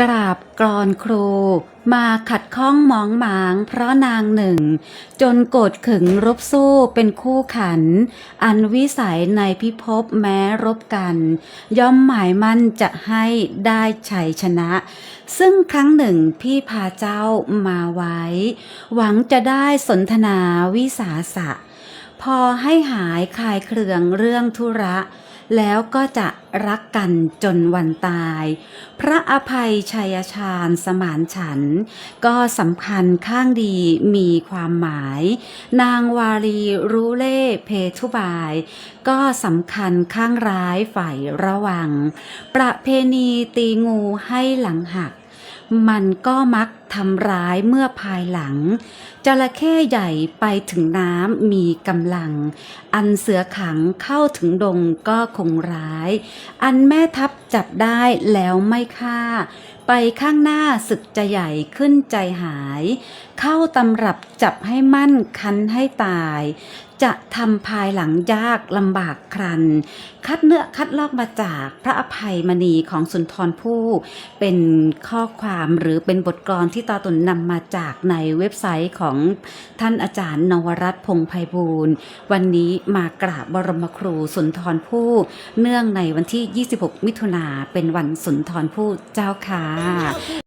กราบกรอนครู มาขัดข้องมองหมางเพราะนางหนึ่ง จนโกรธขึงรบสู้เป็นคู่ขัน อันวิสัยในพิภพแม้รบกัน ย่อมหมายมั่นจะให้ได้ชัยชนะ ซึ่งครั้งหนึ่งพี่พาเจ้ามาไว้ หวังจะได้สนทนาวิสาสะ พอให้หายคลายเครืองเรื่องธุระ แล้วก็จะรักกันจนวันตาย พระอภัยชัยชาญสมานฉันท์ก็สำคัญข้างดีมีความหมาย นางวารีรู้เล่เพทุบาย ก็สำคัญข้างร้ายฝ่ายระวัง ประเพณีตีงูให้หลังหัก มันก็มักทำร้ายเมื่อภายหลัง จระเข้ใหญ่ไปถึงน้ำมีกำลัง อันเสือขังเข้าถึงดงก็คงร้าย อันแม่ทัพจับได้แล้วไม่ฆ่า ไปข้างหน้าศึกจะใหญ่ขึ้นใจหายเข้าตำรับจับให้มั่นคันให้ตาย จะทำภายหลังยากลำบากครัน คัดเนื้อคัดลอกมาจากพระอภัยมณีของสุนทรภู่เป็นข้อความหรือเป็นบทกลอนที่ตอตุนนำมาจากในเว็บไซต์ของท่านอาจารย์นวรัตพงไพบูลย์วันนี้มากราบบรมครูสุนทรภู่เนื่องในวันที่ 26 มิถุนาเป็นวันสุนทรภู่เจ้าค่ะ